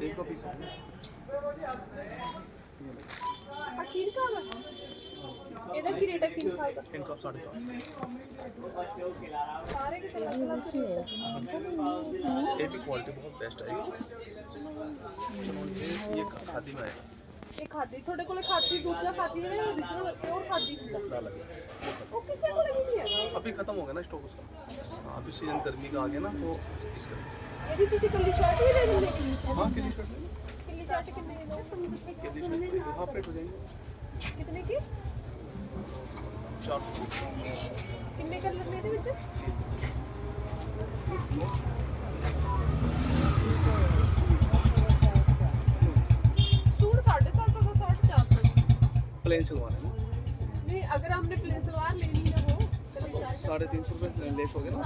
एक का पीस ਅਖੀਰ ਕਾ ਵਾ ਇਹਦਾ ਕੀ ਰੇਟ ਹੈ ਕਿੰਨ ਖਾਲ ਦਾ इनका साढ़े सात ਸਾਰੇ ਕੇ ਕਲਰ ਕਲਰ ਦੇ ਰੇਟ ये भी क्वालिटी बहुत बेस्ट आएगी चलो ये ये खादी में आएगा ਇਹ ਖਾਦੀ ਤੁਹਾਡੇ ਕੋਲੇ ਖਾਦੀ ਦੂਜਾ ਖਾਦੀ ਹੈ origignal ਪਿਓਰ ਖਾਦੀ ਹੁੰਦਾ डाल लगे ਉਹ ਕਿਸੇ ਕੋਲੇ ਵੀ ਨਹੀਂ ਹੈਗਾ अभी खत्म हो गया ना स्टॉक उसका हाँ, अभी सीजन गर्मी का आ गया ना तो हाँ, प्लेन सिलवाना है नहीं अगर हमने प्लेन सलवार लेनी है वो साढ़े तीन सौ रुपये लेस हो गया ना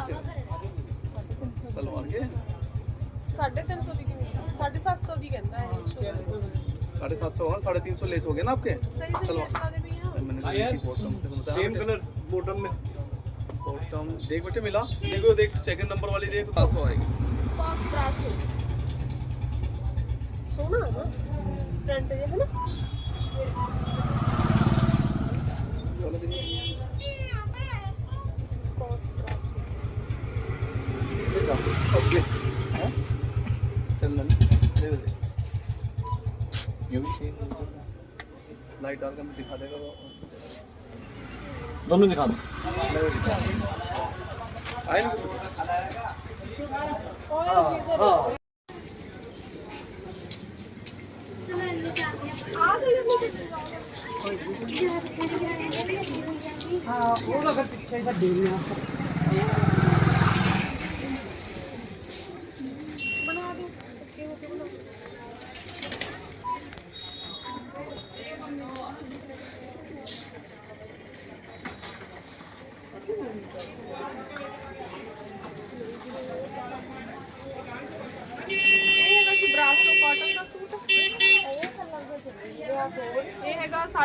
सलवार के? साढ़े सात सौ हाँ, साढ़े तीन सौ लेस हो गए ना आपके? देख बेटे मिला? देखो देख सेकंड नंबर वाली देख। सात सौ आएगी। सोना फ्रंट है ना? लाइट डाल के हमें दिखा देगा वो दोनों दिखा दो हाँ वो अगर पीछे का देना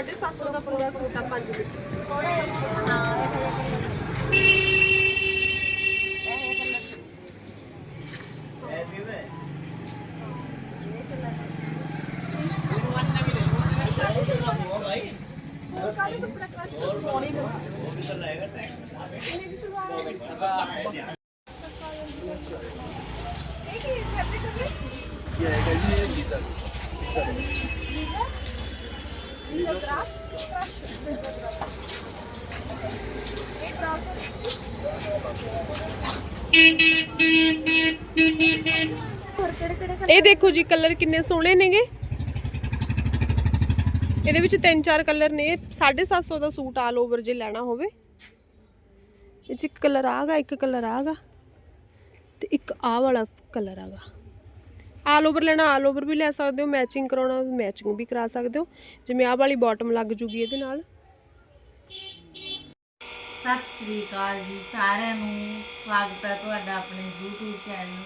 750 ਦਾ ਪੂਰਾ ਸੂਟ ਆ 5 ਮੀਟਰ ਹੋਰ ਕਾਹਦੇ ਇਹ ਦੇਖੋ ਜੀ ਕਲਰ ਕਿੰਨੇ ਸੋਹਣੇ ਨੇਗੇ। ਇਹਦੇ ਵਿੱਚ ਤਿੰਨ ਚਾਰ ਕਲਰ ਨੇ 750 ਦਾ ਸੂਟ ਆਲ ਓਵਰ ਜੇ ਲੈਣਾ ਹੋਵੇ। ਇਹ ਚ ਇੱਕ ਕਲਰ ਆਗਾ, ਇੱਕ ਕਲਰ ਆਗਾ ਤੇ ਇੱਕ ਆਹ ਵਾਲਾ ਕਲਰ ਆਗਾ। ਆਲ ਓਵਰ ਲੈਣਾ ਆਲ ਓਵਰ ਵੀ ਲੈ ਸਕਦੇ ਹੋ ਮੈਚਿੰਗ ਕਰਾਉਣਾ ਮੈਚਿੰਗ ਵੀ ਕਰਾ ਸਕਦੇ ਹੋ। ਜਿਵੇਂ ਆਹ ਵਾਲੀ ਬਾਟਮ ਲੱਗ ਜੂਗੀ ਇਹਦੇ ਨਾਲ। ਸਤਿ ਸ਼੍ਰੀ ਅਕਾਲ ਜੀ, ਸਾਰਿਆਂ ਨੂੰ ਸਵਾਗਤ ਹੈ ਤੁਹਾਡਾ ਆਪਣੇ YouTube ਚੈਨਲ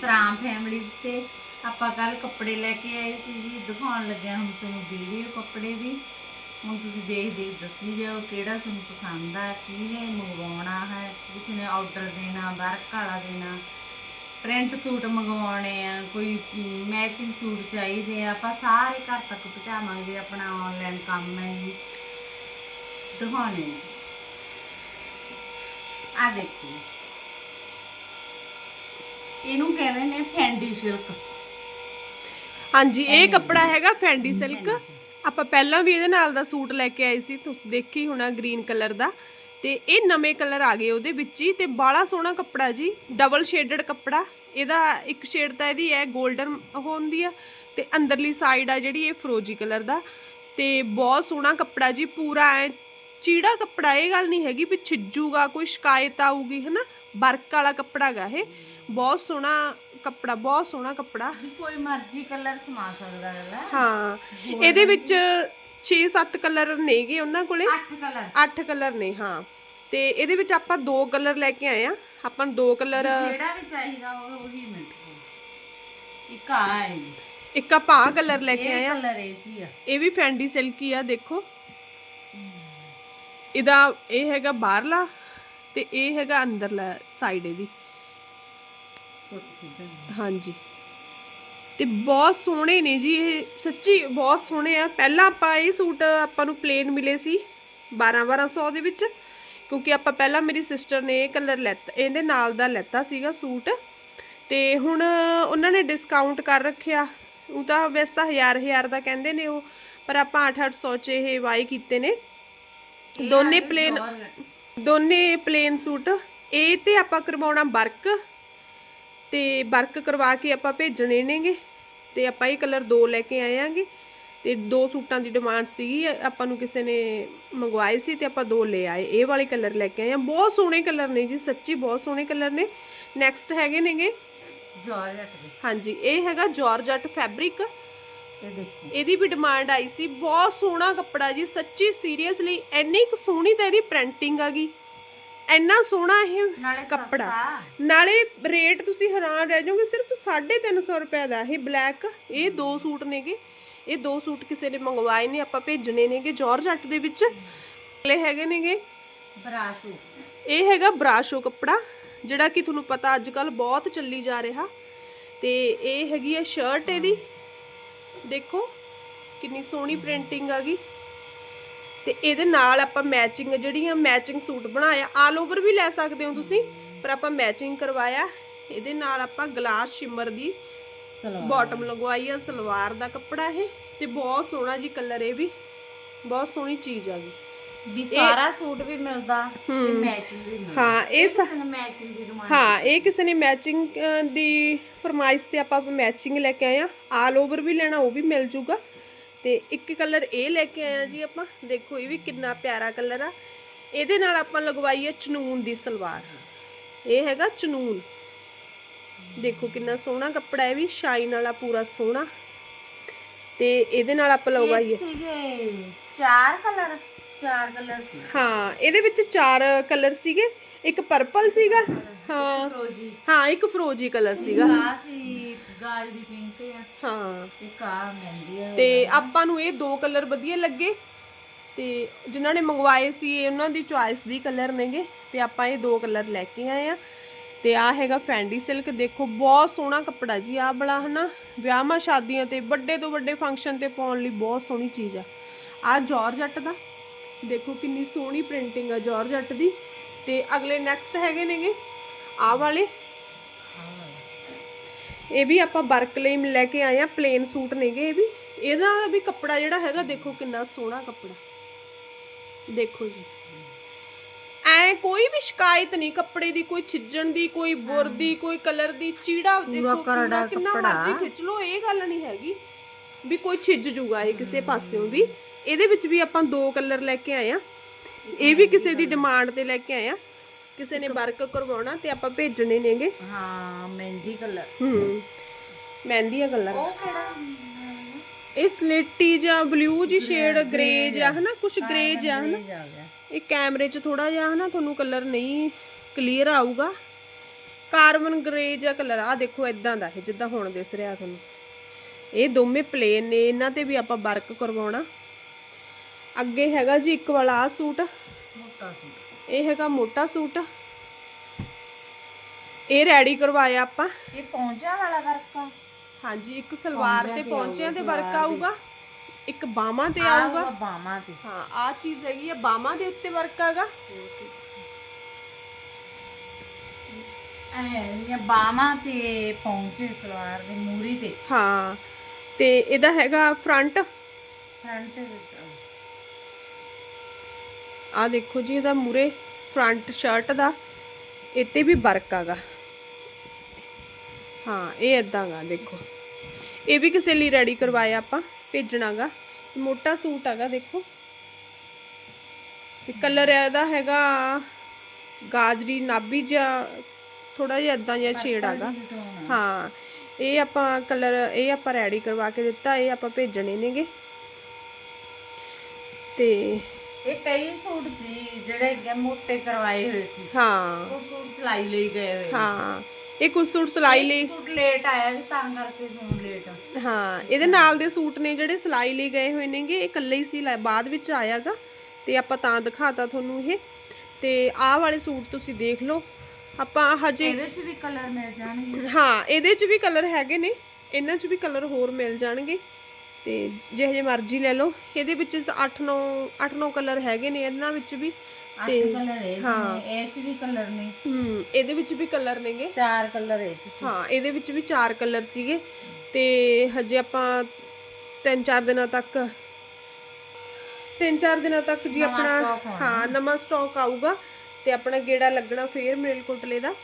ਸਰਾਮ ਫੈਮਿਲੀ ਤੇ ਆਪਾਂ ਕੱਲ ਕੱਪੜੇ ਲੈ ਕੇ ਆਏ ਸੀ ਜੀ। ਦਿਖਾਉਣ ਲੱਗਿਆ ਹੁਣ ਤੁਹਾਨੂੰ ਵੀਡੀਓ ਕੱਪੜੇ ਦੀ। ਹੁਣ ਤੁਸੀਂ ਦੇਖ ਦੇਖ ਦੱਸੀ ਜਾਓ ਕਿਹੜਾ ਤੁਹਾਨੂੰ ਪਸੰਦ ਆ ਕਿਹਨੇ ਮੰਗਵਾਉਣਾ ਹੈ, ਕਿਸੇ ਨੇ ਆਰਡਰ ਦੇਣਾ ਵਰਕ ਵਾਲਾ ਦੇਣਾ। ਪ੍ਰਿੰਟ ਸੂਟ ਮੰਗਵਾਉਣੇ ਆ, ਕੋਈ ਮੈਚਿੰਗ ਸੂਟ ਚਾਹੀਦੇ ਆ। ਆਪਾਂ ਸਾਰੇ ਘਰ ਤੱਕ ਪਹੁੰਚਾਵਾਂਗੇ ਆਪਣਾ ਆਨਲਾਈਨ ਕੰਮ ਹੈ ਜੀ। ਦਿਖਾਉਣੇ ਆ ਦੇਖੋ। ਇਹਨੂੰ ਕਹਿੰਦੇ ਨੇ ਫੈਂਡੀ ਸਿਲਕ। ਹਾਂਜੀ ਇਹ ਕੱਪੜਾ ਹੈਗਾ ਫੈਂਡੀ ਸਿਲਕ। ਆਪਾਂ ਪਹਿਲਾਂ ਵੀ ਇਹਦੇ ਨਾਲ ਦਾ ਸੂਟ ਲੈ ਕੇ ਆਏ ਸੀ ਤੁਸੀਂ ਦੇਖੀ ਹੋਣਾ ਗ੍ਰੀਨ ਕਲਰ ਦਾ। ਤੇ ਇਹ ਨਵੇਂ ਕਲਰ ਆ ਗਏ ਉਹਦੇ ਵਿੱਚ ਹੀ ਤੇ ਬਾਲਾ ਸੋਹਣਾ ਕੱਪੜਾ ਜੀ ਡਬਲ ਸ਼ੇਡਡ ਕੱਪੜਾ। ਇਹਦਾ ਇੱਕ ਸ਼ੇਡ ਤਾਂ ਇਹਦੀ ਹੈ 골ਡਨ ਹੁੰਦੀ ਆ ਤੇ ਅੰਦਰਲੀ ਸਾਈਡ ਆ ਜਿਹੜੀ ਇਹ ਫਰੋਜੀ ਕਲਰ ਦਾ। ਤੇ ਬਹੁਤ ਸੋਹਣਾ ਕੱਪੜਾ ਜੀ ਪੂਰਾ ਐ ਚੀੜਾ ਕੱਪੜਾ ਇਹ ਗੱਲ ਨਹੀਂ ਹੈਗੀ ਵੀ ਛਿੱਜੂਗਾ ਕੋਈ ਸ਼ਿਕਾਇਤ ਆਊਗੀ ਹਨਾ? ਵਰਕ ਵਾਲਾ ਕੱਪੜਾ ਗਾ ਇਹ। ਬਹੁਤ ਸੋਹਣਾ ਕੱਪੜਾ ਬਹੁਤ ਸੋਹਣਾ ਕੱਪੜਾ। ਵੀ ਕੋਈ ਮਰਜ਼ੀ ਕਲਰ ਸਮਾ ਸਕਦਾ ਹੈ ਹਾਂ ਇਹਦੇ ਵਿੱਚ 6-7 ਕਲਰ ਨੇਗੇ ਉਹਨਾਂ ਕੋਲੇ। ਅੱਠ ਕਲਰ। 8 ਕਲਰ ਨੇ ਹਾਂ। ਤੇ ਇਹਦੇ ਵਿੱਚ ਆਪਾਂ ਦੋ ਕਲਰ ਲੈ ਕੇ ਆਏ ਆ। ਆਪਾਂ ਨੂੰ ਦੋ ਕਲਰ ਜਿਹੜਾ ਵੀ ਚਾਹੀਦਾ ਉਹ ਉਹੀ ਮਿਲ ਜੂਗਾ ਇੱਕ ਆ ਹੈ। ਇੱਕ ਆਹ ਕਲਰ ਲੈ ਕੇ ਆਏ ਆ। ਕਲਰ ਇਹ ਜੀ ਆ। ਇਹ ਵੀ ਫੈਂਡੀ ਸਿਲਕੀ ਆ ਦੇਖੋ। ਇਹਦਾ ਇਹ ਹੈਗਾ ਬਾਹਰਲਾ ਤੇ ਇਹ ਹੈਗਾ ਅੰਦਰਲਾ ਸਾਈਡ ਇਹਦੀ। ਹਾਂਜੀ। ਤੇ ਬਹੁਤ ਸੋਹਣੇ ਨੇ ਜੀ ਇਹ ਸੱਚੀ ਬਹੁਤ ਸੋਹਣੇ ਆ। ਪਹਿਲਾਂ ਆਪਾਂ ਇਹ ਸੂਟ ਆਪਾਂ ਨੂੰ ਪਲੇਨ ਮਿਲੇ ਸੀ 12 1200 ਦੇ ਵਿੱਚ ਕਿਉਂਕਿ ਆਪਾਂ ਪਹਿਲਾਂ ਮੇਰੀ ਸਿਸਟਰ ਨੇ ਇਹ ਕਲਰ ਲੈਤਾ ਇਹਦੇ ਨਾਲ ਦਾ ਲੈਤਾ ਸੀਗਾ ਸੂਟ। ਤੇ ਹੁਣ ਉਹਨਾਂ ਨੇ ਡਿਸਕਾਊਂਟ ਕਰ ਰੱਖਿਆ। ਉਹ ਤਾਂ ਵੈਸੇ ਤਾਂ ਹਜ਼ਾਰ ਹਜ਼ਾਰ ਦਾ ਕਹਿੰਦੇ ਨੇ ਉਹ ਪਰ ਆਪਾਂ 8-800 ਚ ਇਹ ਵਾਈ ਕੀਤੇ ਨੇ। ਦੋਨੇ ਜੌਰਜਟ। ਦੋਨੇ ਪਲੇਨ ਸੂਟ। ਇਹ ਤੇ ਆਪਾਂ ਕਰਵਾਉਣਾ ਵਰਕ। ਤੇ ਵਰਕ ਕਰਵਾ ਕੇ ਆਪਾਂ ਭੇਜਣੇ ਨੇਗੇ ਤੇ ਆਪਾਂ ਇਹ ਕਲਰ ਦੋ ਲੈ ਕੇ ਆਏ ਆਂਗੇ ਤੇ ਦੋ ਸੂਟਾਂ ਦੀ ਡਿਮਾਂਡ ਸੀਗੀ ਆਪਾਂ ਨੂੰ ਕਿਸੇ ਨੇ ਮੰਗਵਾਏ ਸੀ ਤੇ ਆਪਾਂ ਦੋ ਲੈ ਆਏ। ਇਹ ਵਾਲੇ ਕਲਰ ਲੈ ਕੇ ਆਏ ਆ। ਬਹੁਤ ਸੋਹਣੇ ਕਲਰ ਨੇ ਜੀ ਸੱਚੀ ਬਹੁਤ ਸੋਹਣੇ ਕਲਰ ਨੇ। ਨੈਕਸਟ ਹੈਗੇ ਨੇਗੇ। ਜੌਰਜਟ ਦੇ। ਹਾਂਜੀ ਇਹ ਹੈਗਾ ਜਾਰਜਟ ਫੈਬਰਿਕ ਇਹ ਦੇਖੋ। ਇਹਦੀ ਵੀ ਡਿਮਾਂਡ ਆਈ ਸੀ। ਬਹੁਤ ਸੋਹਣਾ ਕੱਪੜਾ ਜੀ ਸੱਚੀ ਸੀਰੀਅਸਲੀ ਇੰਨੀ ਕੁ ਸੋਹਣੀ ਤਾਂ ਇਹਦੀ ਪ੍ਰਿੰਟਿੰਗ ਆ ਗਈ। ਇੰਨਾ ਸੋਹਣਾ ਇਹ ਨਾਲੇ ਕੱਪੜਾ। ਸਸਤਾ ਨਾਲੇ ਰੇਟ ਤੁਸੀਂ ਹੈਰਾਨ ਰਹਿ ਜਾਓਗੇ ਸਿਰਫ 350 ਰੁਪਏ ਦਾ ਇਹ ਬਲੈਕ। ਇਹ ਦੋ ਸੂਟ ਨੇਗੇ। ਇਹ ਦੋ ਸੂਟ ਕਿਸੇ ਨੇ ਮੰਗਵਾਏ ਨੇ ਆਪਾਂ ਭੇਜਣੇ ਨੇਗੇ ਜਾਰਜਟ ਦੇ ਵਿੱਚ। ਅਗਲੇ ਹੈਗੇ ਨੇਗੇ। ਬਰਾਸ਼ੂ ਇਹ ਹੈਗਾ ਬਰਾਸ਼ੋ ਕੱਪੜਾ ਜਿਹੜਾ ਕਿ ਤੁਹਾਨੂੰ ਪਤਾ ਅੱਜ ਕੱਲ ਬਹੁਤ ਚੱਲੀ ਜਾ ਰਿਹਾ। ਤੇ ਇਹ ਹੈਗੀ ਹੈ ਸ਼ਰਟ ਇਹਦੀ। ਦੇਖੋ ਕਿੰਨੀ ਸੋਹਣੀ ਪ੍ਰਿੰਟਿੰਗ ਆ ਗਈ। ਤੇ ਇਹਦੇ ਨਾਲ ਆਪਾਂ ਮੈਚਿੰਗ ਜਿਹੜੀਆਂ ਮੈਚਿੰਗ ਸੂਟ ਬਣਾਇਆ ਆਲ ਓਵਰ ਵੀ ਲੈ ਸਕਦੇ ਹੋ ਤੁਸੀਂ ਪਰ ਆਪਾਂ ਮੈਚਿੰਗ ਕਰਵਾਇਆ ਇਹਦੇ ਨਾਲ ਆਪਾਂ ਗਲਾਸ ਸ਼ਿਮਰ ਦੀ ਸਲਵਾਰ। ਬਾਟਮ ਲਗਵਾਈ ਆ ਸਲਵਾਰ ਦਾ ਕੱਪੜਾ ਇਹ ਤੇ ਬਹੁਤ ਸੋਹਣਾ ਜੀ ਕਲਰ ਇਹ ਵੀ ਬਹੁਤ ਸੋਹਣੀ ਚੀਜ਼ ਆ ਗਈ ਵੀ ਸਾਰਾ ਸੂਟ ਵੀ ਮਿਲਦਾ ਤੇ। ਮੈਚਿੰਗ ਵੀ ਮਿਲਦਾ। ਹਾਂ ਇਹ ਮੈਚਿੰਗ ਦੀ ਡਿਮਾਂਡ ਹਾਂ ਇਹ ਕਿਸੇ ਨੇ ਮੈਚਿੰਗ ਦੀ ਫਰਮਾਇਸ਼ ਤੇ ਆਪਾਂ ਮੈਚਿੰਗ ਲੈ ਕੇ ਆਏ ਆ ਆਲ ਓਵਰ ਵੀ ਲੈਣਾ ਉਹ ਵੀ ਮਿਲ ਜੂਗਾ। ਤੇ ਇੱਕ ਕਲਰ ਇਹ ਲੈ ਕੇ ਆਏ ਆ ਜੀ ਆਪਾਂ। ਦੇਖੋ ਇਹ ਵੀ ਕਿੰਨਾ ਪਿਆਰਾ ਕਲਰ ਆ। ਇਹਦੇ ਨਾਲ ਆਪਾਂ ਲਗਵਾਈ ਹੈ ਚਨੂਨ ਦੀ ਸਲਵਾਰ। ਇਹ ਹੈਗਾ ਚਨੂਨ। ਦੇਖੋ ਕਿੰਨਾ ਸੋਹਣਾ ਕੱਪੜਾ ਹੈ ਵੀ ਸ਼ਾਈਨ ਵਾਲਾ ਪੂਰਾ ਸੋਹਣਾ। ਤੇ ਇਹਦੇ ਨਾਲ ਆਪਾਂ ਲਗਵਾਈ ਹੈ ਸੀਗੇ ਚਾਰ ਕਲਰ। ਚਾਰ ਕਲਰ ਸੀ। ਹਾਂ ਇਹਦੇ ਵਿੱਚ ਚਾਰ ਕਲਰ ਸੀਗੇ। ਇੱਕ ਪਰਪਲ ਸੀਗਾ। ਹਾਂ। ਹਾਂ ਇੱਕ ਫਰੋਜੀ ਕਲਰ ਸੀਗਾ। ਸੀ। ਦੀ ਪਿੰਕ ਆ। ਹਾਂ। ਤੇ ਕਾ ਮਹਿੰਦੀ ਆ। ਤੇ ਆਪਾਂ ਨੂੰ ਇਹ ਦੋ ਕਲਰ ਵਧੀਆ ਲੱਗੇ। ਤੇ ਜਿਨ੍ਹਾਂ ਨੇ ਮੰਗਵਾਏ ਸੀ ਇਹ ਉਹਨਾਂ ਦੀ ਚੁਆਇਸ ਦੀ ਕਲਰ ਨੇਗੇ। ਤੇ ਆਪਾਂ ਇਹ ਦੋ ਕਲਰ ਲੈ ਕੇ ਆਏ ਆ। ਤੇ ਆ ਹੈਗਾ ਫੈਂਡੀ ਸਿਲਕ ਦੇਖੋ ਬਹੁਤ ਸੋਹਣਾ ਕੱਪੜਾ ਜੀ ਆ ਬੜਾ ਹਨਾ? ਵਿਆਹਾਂ ਸ਼ਾਦੀਆਂ ਤੇ ਵੱਡੇ ਤੋਂ ਵੱਡੇ ਫੰਕਸ਼ਨ ਤੇ ਪਾਉਣ ਲਈ ਬਹੁਤ ਸੋਹਣੀ ਚੀਜ਼ ਆ। ਆ ਜਾਰਜਟ ਦਾ। ਦੇਖੋ ਕਿੰਨੀ ਸੋਹਣੀ ਪ੍ਰਿੰਟਿੰਗ ਆ ਜਾਰਜਟ ਦੀ। ਤੇ ਅਗਲੇ ਨੈਕਸਟ ਹੈਗੇ ਨੇਗੇ। ਆ ਵਾਲੇ। ਇਹ ਵੀ ਆਪਾਂ ਵਰਕ ਲਈ ਲੈ ਕੇ ਆਏ ਆ ਪਲੇਨ ਸੂਟ ਨੇਗੇ ਇਹ ਵੀ। ਇਹਦਾ ਵੀ ਕੱਪੜਾ ਜਿਹੜਾ ਹੈਗਾ ਦੇਖੋ ਕਿੰਨਾ ਸੋਹਣਾ ਕੱਪੜਾ। ਦੇਖੋ ਜੀ। ਐ ਕੋਈ ਵੀ ਸ਼ਿਕਾਇਤ ਨਹੀਂ ਕੱਪੜੇ ਦੀ ਕੋਈ ਛਿੱਜਣ ਦੀ ਕੋਈ ਬੁਰ ਦੀ ਕੋਈ ਕਲਰ ਦੀ ਚੀੜਾ ਦੇਖੋ ਕਿੰਨਾ ਕਿੰਨਾ ਮਰਜ਼ੀ ਖਿੱਚ ਲਓ ਇਹ ਗੱਲ ਨਹੀਂ ਹੈਗੀ ਵੀ ਕੋਈ ਛਿੱਜ ਜੂਗਾ ਇਹ ਕਿਸੇ ਪਾਸਿਓਂ ਵੀ। ਇਹਦੇ ਵਿੱਚ ਵੀ ਆਪਾਂ ਦੋ ਕਲਰ ਲੈ ਕੇ ਆਏ ਆ। ਇਹ ਵੀ ਕਿਸੇ ਦੀ ਡਿਮਾਂਡ ਤੇ ਲੈ ਕੇ ਆਏ ਆ। ਕਿਸੇ ਨੇ ਵਰਕ ਕਰਵਾਉਣਾ ਤੇ ਆਪਾਂ ਭੇਜਣੇ ਨੇਗੇ। ਹਾਂ ਮਹਿੰਦੀ ਕਲਰ। ਹੂੰ ਮਹਿੰਦੀ ਆ ਕਲਰ। ਉਹ ਕਿਹੜਾ? ਇਹ ਸਲੇਟੀ ਜਾਂ ਬਲੂ ਜੀ ਸ਼ੇਡ ਗ੍ਰੇ ਜਾਂ ਹਨਾ? ਕੁਝ ਗ੍ਰੇ ਜਾਂ ਹਨਾ? ਜਾ ਇਹ ਕੈਮਰੇ 'ਚ ਥੋੜਾ ਜਿਹਾ ਹਨਾ? ਤੁਹਾਨੂੰ ਕਲਰ ਨਹੀਂ ਕਲੀਅਰ ਆਊਗਾ। ਕਾਰਬਨ ਗ੍ਰੇ ਜਿਹਾ ਕਲਰ ਆ ਦੇਖੋ ਇਦਾਂ ਦਾ ਇਹ ਜਿੱਦਾਂ ਹੁਣ ਦਿਸ ਰਿਹਾ ਤੁਹਾਨੂੰ। ਇਹ ਦੋਵੇਂ ਪਲੇਨ ਨੇ ਇਹਨਾਂ ਤੇ ਵੀ ਆਪਾਂ ਵਰਕ ਕਰਵਾਉਣਾ। ਅੱਗੇ ਹੈਗਾ ਜੀ ਇੱਕ ਵਾਲਾ ਆ ਸੂਟ। ਮੋਟਾ ਸੀ ਇਹ ਹੈਗਾ ਮੋਟਾ ਸੂਟ। ਇਹ ਰੈਡੀ ਕਰਵਾਇਆ ਆਪਾਂ। ਇਹ ਪੌਂਚਾ ਵਾਲਾ ਵਰਕ ਆ। ਹਾਂਜੀ ਇੱਕ ਸਲਵਾਰ ਤੇ ਪੌਂਚਿਆਂ ਤੇ ਵਰਕ ਆਊਗਾ ਇੱਕ ਬਾਹਾਂ ਤੇ ਆਊਗਾ। ਆਊਗਾ ਬਾਹਾਂ ਤੇ। ਹਾਂ ਆ ਚੀਜ਼ ਹੈਗੀ ਆ ਬਾਹਾਂ ਦੇ ਉੱਤੇ ਵਰਕ ਆਗਾ। ਇਹ ਬਾਹਾਂ ਤੇ ਪੌਂਚੇ ਸਲਵਾਰ ਦੇ ਮੂਰੀ ਤੇ। ਹਾਂ ਤੇ ਇਹਦਾ ਹੈਗਾ ਫਰੰਟ ਫਰੰਟ ਤੇ ਵਿੱਚ। ਆ ਦੇਖੋ ਜੀ ਇਹਦਾ ਮੂਰੇ ਫਰੰਟ ਸ਼ਰਟ ਦਾ ਇੱਥੇ ਵੀ ਵਰਕ ਆਗਾ। ਹਾਂ ਇਹ ਇਦਾਂਗਾ ਦੇਖੋ। ਇਹ ਵੀ ਕਿਸੇ ਲਈ ਰੈਡੀ ਕਰਵਾਇਆ ਆਪਾਂ ਭੇਜਣਾਗਾ ਮੋਟਾ ਸੂਟ ਹੈਗਾ ਦੇਖੋ। ਤੇ ਕਲਰ ਇਹਦਾ ਹੈਗਾ ਗਾਜਰੀ ਨਾਭੀ ਜਿਹਾ ਥੋੜਾ ਜਿਹਾ ਇਦਾਂ ਜਿਹਾ ਸ਼ੇਡ ਆਗਾ। ਹਾਂ ਇਹ ਆਪਾਂ ਕਲਰ ਇਹ ਆਪਾਂ ਰੈਡੀ ਕਰਵਾ ਕੇ ਦਿੱਤਾ ਇਹ ਆਪਾਂ ਭੇਜਣੇ ਨੇਗੇ। ਤੇ ਇਹ ਕਈ ਸੂਟ ਸੀ ਜਿਹੜੇ ਅੱਗੇ ਮੋਟੇ ਕਰਵਾਏ ਹੋਏ ਸੀ। ਹਾਂ। ਉਹ ਸੂਟ ਸਿਲਾਈ ਲਈ ਗਏ ਹੋਏ ਹਾਂ ਇਹ ਕੁਝ ਸੂਟ ਸਿਲਾਈ ਲਈ। ਸੂਟ ਲੇਟ ਆਇਆ ਸੀ ਤਾਂ ਕਰਕੇ ਸੂਟ ਲੇਟ ਹਾਂ ਇਹਦੇ ਨਾਲ ਦੇ ਸੂਟ ਨੇ ਜਿਹੜੇ ਸਿਲਾਈ ਲਈ ਗਏ ਹੋਏ ਨੇਗੇ ਇਹ ਇਕੱਲੇ ਹੀ ਸੀ ਲੈ- ਬਾਅਦ ਵਿੱਚ ਆਇਆਗਾ। ਤੇ ਆਪਾਂ ਤਾਂ ਦਿਖਾਤਾ ਤੁਹਾਨੂੰ ਇਹ। ਤੇ ਆਹ ਵਾਲੇ ਸੂਟ ਤੁਸੀਂ ਦੇਖ ਲਓ। ਆਪਾਂ ਹਜੇ ਇਹਦੇ ਚ ਵੀ ਕਲਰ ਮਿਲ ਜਾਣਗੇ। ਹਾਂ ਇਹਦੇ 'ਚ ਵੀ ਕਲਰ ਹੈਗੇ ਨੇ। ਇਹਨਾਂ 'ਚ ਵੀ ਕਲਰ ਹੋਰ ਮਿਲ ਜਾਣਗੇ। ਤੇ ਜਿਹੇ ਜਿਹੇ ਮਰਜ਼ੀ ਲੈ ਲਓ। ਇਹਦੇ ਵਿੱਚ 8 9 8 9 ਕਲਰ ਹੈਗੇ ਨੇ ਇਹਨਾਂ ਵਿੱਚ ਵੀ। ਅੱਠ ਤੇ- ਕਲਰ ਇਹ ਹਾਂ। ਇਹ ਚ ਵੀ ਕਲਰ ਨੇ। ਹੂੰ ਇਹਦੇ ਵਿੱਚ ਵੀ ਕਲਰ ਨੇਗੇ। ਚਾਰ ਕਲਰ ਇਹ ਚ ਸੀ। ਹਾਂ ਇਹਦੇ ਵਿੱਚ ਵੀ ਚਾਰ ਕਲਰ ਸੀਗੇ। ਤੇ ਹਜੇ ਆਪਾਂ ਤਿੰਨ ਚਾਰ ਦਿਨਾਂ ਤੱਕ ਤਿੰਨ ਚਾਰ ਦਿਨਾਂ ਤੱਕ ਜੀ ਆਪਣਾ। ਹਾਂ ਨਵਾਂ ਸਟਾਕ ਆਊਗਾ। ਤੇ ਆਪਣਾ ਗੇੜਾ ਲੱਗਣਾ ਫੇਰ ਮੇਲਕੋਟਲੇ ਦਾ।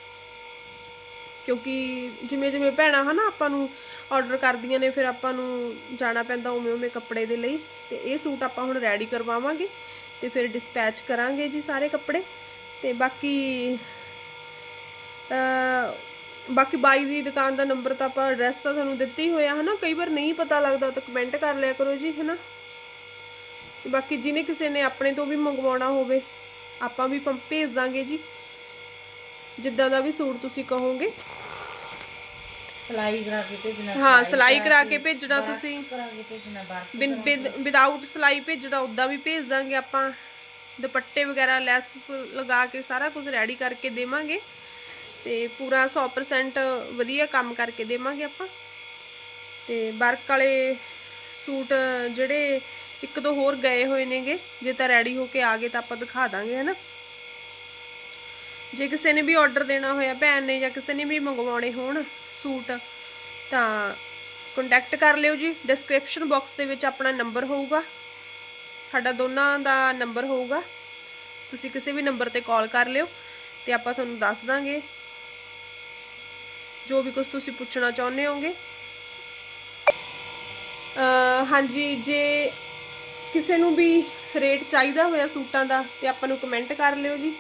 ਕਿਉਂਕਿ ਜਿਵੇਂ ਜਿਵੇਂ ਭੈਣਾਂ ਹਨਾ ਆਪਾਂ ਨੂੰ ਆਰਡਰ ਕਰਦੀਆਂ ਨੇ, ਫਿਰ ਆਪਾਂ ਨੂੰ ਜਾਣਾ ਪੈਂਦਾ ਉਵੇਂ ਉਵੇਂ ਕੱਪੜੇ ਦੇ ਲਈ। ਤੇ ਇਹ ਸੂਟ ਆਪਾਂ ਹੁਣ ਰੈਡੀ ਕਰਵਾਵਾਂਗੇ ਤੇ ਫਿਰ ਡਿਸਪੈਚ ਕਰਾਂਗੇ ਜੀ ਸਾਰੇ ਕੱਪੜੇ। ਤੇ ਬਾਕੀ ਬਾਕੀ ਬਾਈ ਦੀ ਦੁਕਾਨ ਦਾ ਨੰਬਰ ਤਾਂ ਆਪਾਂ ਐਡਰੈਸ ਤਾਂ ਤੁਹਾਨੂੰ ਦਿੱਤਾ ਹੀ ਹੋਇਆ, ਹਨਾ? ਕਈ ਵਾਰ ਨਹੀਂ ਪਤਾ ਲੱਗਦਾ ਤਾਂ ਕਮੈਂਟ ਕਰ ਲਿਆ ਕਰੋ ਜੀ, ਹਨਾ? ਤੇ ਬਾਕੀ ਜਿਹਨੇ ਕਿਸੇ ਨੇ ਆਪਣੇ ਤੋਂ ਵੀ ਮੰਗਵਾਉਣਾ ਹੋਵੇ, ਆਪਾਂ ਵੀ ਭੇਜ ਦਾਂਗੇ ਜੀ। ਜਿੱਦਾਂ ਦਾ ਵੀ ਸੂਟ ਤੁਸੀਂ ਕਹੋਗੇ। ਸਲਾਈ ਕਰਾ ਕੇ ਭੇਜਣਾ ਹਾਂ ਸਲਾਈ ਕਰਾ ਕੇ ਭੇਜਣਾ ਤੁਸੀਂ। ਕਰਾ ਕੇ ਭੇਜਣਾ ਬਾਹਰ ਬਿਨ ਵਿਦਆਊਟ ਸਲਾਈ ਭੇਜਣਾ ਉਦਾਂ ਵੀ ਭੇਜ ਦਾਂਗੇ ਆਪਾਂ। ਦੁਪੱਟੇ ਵਗੈਰਾ ਲੈਸ ਲਗਾ ਕੇ ਸਾਰਾ ਕੁਝ ਰੈਡੀ ਕਰਕੇ ਦੇਵਾਂਗੇ। ਤੇ ਪੂਰਾ 100% ਵਧੀਆ ਕੰਮ ਕਰਕੇ ਦੇਵਾਂਗੇ ਆਪਾਂ। ਤੇ ਵਰਕ ਵਾਲੇ ਸੂਟ ਜਿਹੜੇ ਇੱਕ ਦੋ ਹੋਰ ਗਏ ਹੋਏ ਨੇਗੇ ਜੇ ਤਾਂ ਰੈਡੀ ਹੋ ਕੇ ਆ ਗਏ ਤਾਂ ਆਪਾਂ ਦਿਖਾ ਦਾਂਗੇ ਹਨਾ। ਜੇ ਕਿਸੇ ਨੇ ਵੀ ਆਰਡਰ ਦੇਣਾ ਹੋਇਆ ਭੈਣ ਨੇ ਜਾਂ ਕਿਸੇ ਨੇ ਵੀ ਮੰਗਵਾਉਣੇ ਹੋਣ ਸੂਟ, ਤਾਂ ਕੰਟੈਕਟ ਕਰ ਲਿਓ ਜੀ। ਡਿਸਕ੍ਰਿਪਸ਼ਨ ਬਾਕਸ ਦੇ ਵਿੱਚ ਆਪਣਾ ਨੰਬਰ ਹੋਊਗਾ। ਸਾਡਾ ਦੋਨਾਂ ਦਾ ਨੰਬਰ ਹੋਊਗਾ। ਤੁਸੀਂ ਕਿਸੇ ਵੀ ਨੰਬਰ ਤੇ ਕਾਲ ਕਰ ਲਿਓ ਤੇ ਆਪਾਂ ਤੁਹਾਨੂੰ ਦੱਸ ਦਾਂਗੇ। ਜੋ ਵੀ ਕੁਝ ਤੁਸੀਂ ਪੁੱਛਣਾ ਚਾਹੁੰਦੇ ਹੋਗੇ ਹਾਂਜੀ, ਜੇ ਕਿਸੇ ਨੂੰ ਵੀ ਰੇਟ ਚਾਹੀਦਾ ਹੋਇਆ ਸੂਟਾਂ ਦਾ ਤੇ ਆਪਾਂ ਨੂੰ ਕਮੈਂਟ ਕਰ ਲਿਓ ਜੀ।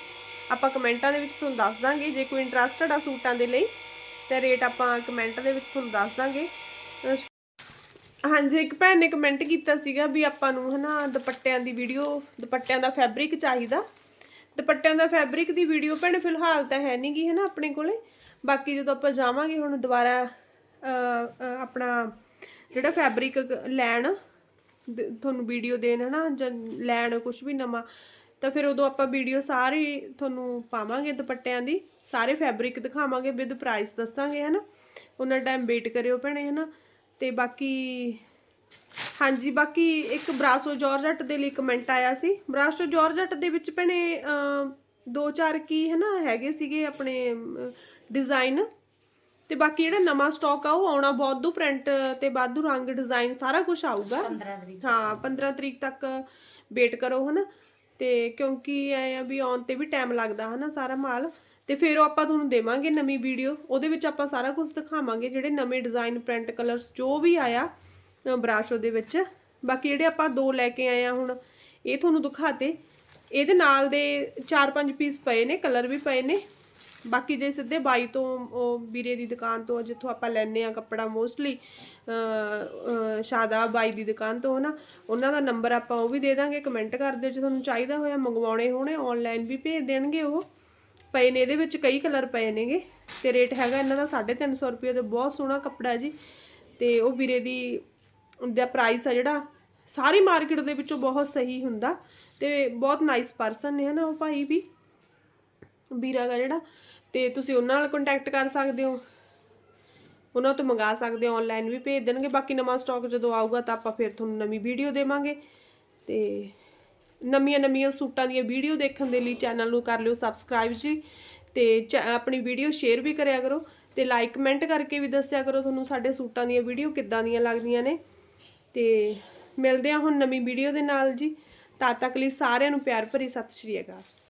ਆਪਾਂ ਕਮੈਂਟਾਂ ਦੇ ਵਿੱਚ ਤੁਹਾਨੂੰ ਦੱਸ ਦਾਂਗੇ। ਜੇ ਕੋਈ ਇੰਟਰਸਟਡ ਆ ਸੂਟਾਂ ਦੇ ਲਈ ਤੇ ਰੇਟ ਆਪਾਂ ਕਮੈਂਟ ਦੇ ਵਿੱਚ ਤੁਹਾਨੂੰ ਦੱਸ ਦਾਂਗੇ। ਹਾਂਜੀ, ਇੱਕ ਭੈਣ ਨੇ ਕਮੈਂਟ ਕੀਤਾ ਸੀਗਾ ਵੀ ਆਪਾਂ ਨੂੰ ਹਨਾ ਦੁਪੱਟਿਆਂ ਦੀ ਵੀਡੀਓ ਦੁਪੱਟਿਆਂ ਦਾ ਫੈਬਰਿਕ ਚਾਹੀਦਾ। ਦੁਪੱਟਿਆਂ ਦਾ ਫੈਬਰਿਕ ਦੀ ਵੀਡੀਓ ਭੈਣ ਫਿਲਹਾਲ ਤਾਂ ਹੈ ਨਹੀਂਗੀ ਹਨਾ ਆਪਣੇ ਕੋਲੇ। ਬਾਕੀ ਜਦੋਂ ਆਪਾਂ ਜਾਵਾਂਗੇ ਹੁਣ ਦੁਬਾਰਾ ਆਪਣਾ ਜਿਹੜਾ ਫੈਬਰਿਕ ਲੈਣ ਤੁਹਾਨੂੰ ਵੀਡੀਓ ਦੇਣ ਹਨਾ ਜਾਂ ਲੈਣ ਕੁਝ ਵੀ ਨਵਾਂ ਤਾਂ ਫਿਰ ਉਦੋਂ ਆਪਾਂ ਵੀਡੀਓ ਸਾਰੀ ਤੁਹਾਨੂੰ ਪਾਵਾਂਗੇ ਦੁਪੱਟਿਆਂ ਦੀ ਸਾਰੇ ਫੈਬਰਿਕ ਦਿਖਾਵਾਂਗੇ ਵਿਦ ਪ੍ਰਾਈਸ ਦੱਸਾਂਗੇ ਹਨਾ? ਉਹਨਾਂ ਟਾਈਮ ਵੇਟ ਕਰਿਓ ਭੈਣੇ ਹਨਾ? ਤੇ ਬਾਕੀ ਹਾਂਜੀ ਬਾਕੀ ਇੱਕ ਬਰਾਸੋ ਜਾਰਜਟ ਦੇ ਲਈ ਕਮੈਂਟ ਆਇਆ ਸੀ। ਬਰਾਸੋ ਜਾਰਜਟ ਦੇ ਵਿੱਚ ਭੈਣੇ ਦੋ ਚਾਰ ਕੀ ਹਨਾ ਹੈਗੇ ਸੀਗੇ ਆਪਣੇ ਡਿਜ਼ਾਈਨ ਤੇ ਬਾਕੀ ਜਿਹੜਾ ਨਵਾਂ ਸਟਾਕ ਆ ਉਹ ਆਉਣਾ ਵਾਧੂ ਪ੍ਰਿੰਟ ਤੇ ਵਾਧੂ ਰੰਗ ਡਿਜ਼ਾਈਨ ਸਾਰਾ ਕੁਝ ਆਊਗਾ। 15 ਤਰੀਕ ਹਾਂ 15 ਤਰੀਕ ਤੱਕ ਵੇਟ ਕਰੋ ਹਨਾ? ਤੇ ਕਿਉਂਕਿ ਐ ਆ ਵੀ ਆਉਣ ਤੇ ਵੀ ਟਾਈਮ ਲੱਗਦਾ ਹਨਾ ਸਾਰਾ ਮਾਲ। ਤੇ ਫਿਰ ਉਹ ਆਪਾਂ ਤੁਹਾਨੂੰ ਦੇਵਾਂਗੇ ਨਵੀਂ ਵੀਡੀਓ ਉਹਦੇ ਵਿੱਚ ਆਪਾਂ ਸਾਰਾ ਕੁਝ ਦਿਖਾਵਾਂਗੇ ਜਿਹੜੇ ਨਵੇਂ ਡਿਜ਼ਾਈਨ ਪ੍ਰਿੰਟ ਕਲਰਸ ਜੋ ਵੀ ਆਇਆ ਅ, ਬਰਾਸ਼ੋ ਦੇ ਵਿੱਚ। ਬਾਕੀ ਜਿਹੜੇ ਆਪਾਂ ਦੋ ਲੈ ਕੇ ਆਏ ਆ ਹੁਣ ਇਹ ਤੁਹਾਨੂੰ ਦਿਖਾਤੇ ਇਹਦੇ ਨਾਲ ਦੇ 4-5 ਪੀਸ ਪਏ ਨੇ ਕਲਰ ਵੀ ਪਏ ਨੇ। ਬਾਕੀ ਜੇ ਸਿੱਧੇ ਬਾਈ ਤੋਂ, ਉਹ ਵੀਰੇ ਦੀ ਦੁਕਾਨ ਤੋਂ, ਜਿੱਥੋਂ ਆਪਾਂ ਲੈਨੇ ਆ ਕੱਪੜਾ ਮੋਸਟਲੀ ਸ਼ਾਦਾ ਬਾਈ ਦੀ ਦੁਕਾਨ ਤੋਂ, ਹਨਾ, ਉਹਨਾਂ ਦਾ ਨੰਬਰ ਆਪਾਂ ਉਹ ਵੀ ਦੇ ਦਾਂਗੇ ਕਮੈਂਟ ਕਰ ਦਿਓ ਜੇ ਤੁਹਾਨੂੰ ਚਾਹੀਦਾ ਹੋਇਆ, ਮੰਗਵਾਉਣੇ ਹੋਣੇ ਆਨਲਾਈਨ ਵੀ ਭੇਜ ਦੇਣਗੇ ਉਹ। ਪਏ ਨੇ ਇਹਦੇ ਵਿੱਚ ਕਈ ਕਲਰ ਪਏ ਨੇਗੇ, ਤੇ ਰੇਟ ਹੈਗਾ ਇਹਨਾਂ ਦਾ 350 ਰੁਪਏ ਦਾ ਬਹੁਤ ਸੋਹਣਾ ਕੱਪੜਾ ਜੀ। ਤੇ ਉਹ ਵੀਰੇ ਦੀ ਦਾ ਪ੍ਰਾਈਸ ਆ ਜਿਹੜਾ, ਸਾਰੀ ਮਾਰਕੀਟ ਦੇ ਵਿੱਚੋਂ ਬਹੁਤ ਸਹੀ ਹੁੰਦਾ, ਤੇ ਬਹੁਤ ਨਾਈਸ ਪਰਸਨ ਨੇ, ਹਨਾ, ਉਹ ਭਾਈ ਵੀ। ਵੀਰਾ ਦਾ ਜਿਹੜਾ ਤੇ ਤੁਸੀਂ ਉਹਨਾਂ ਨਾਲ ਕੰਟੈਕਟ ਕਰ ਸਕਦੇ ਹੋ। ਉਹਨਾਂ ਤੋਂ ਮੰਗਾ ਸਕਦੇ ਹੋ ਆਨਲਾਈਨ ਵੀ ਭੇਜ ਦੇਣਗੇ। ਬਾਕੀ ਨਵਾਂ ਸਟਾਕ ਜਦੋਂ ਆਊਗਾ ਤਾਂ ਆਪਾਂ ਫਿਰ ਤੁਹਾਨੂੰ ਨਵੀਂ ਵੀਡੀਓ ਦੇਵਾਂਗੇ। ਤੇ ਨਵੀਆਂ ਨਵੀਆਂ ਸੂਟਾਂ ਦੀਆਂ ਵੀਡੀਓ ਦੇਖਣ ਦੇ ਲਈ ਚੈਨਲ ਨੂੰ ਕਰ ਲਿਓ ਸਬਸਕ੍ਰਾਈਬ ਜੀ। ਤੇ ਚੈ- ਆਪਣੀ ਵੀਡੀਓ ਸ਼ੇਅਰ ਵੀ ਕਰਿਆ ਕਰੋ। ਤੇ ਲਾਈਕ ਕਮੈਂਟ ਕਰਕੇ ਵੀ ਦੱਸਿਆ ਕਰੋ ਤੁਹਾਨੂੰ ਸਾਡੇ ਸੂਟਾਂ ਦੀਆਂ ਵੀਡੀਓ ਕਿੱਦਾਂ ਦੀਆਂ ਲੱਗਦੀਆਂ ਨੇ। ਤੇ ਮਿਲਦੇ ਹਾਂ ਹੁਣ ਨਵੀਂ ਵੀਡੀਓ ਦੇ ਨਾਲ ਜੀ। ਤਦ ਤੱਕ ਲਈ ਸਾਰਿਆਂ ਨੂੰ ਪਿਆਰ ਭਰੀ ਸਤਿ ਸ਼੍ਰੀ ਅਕਾਲ।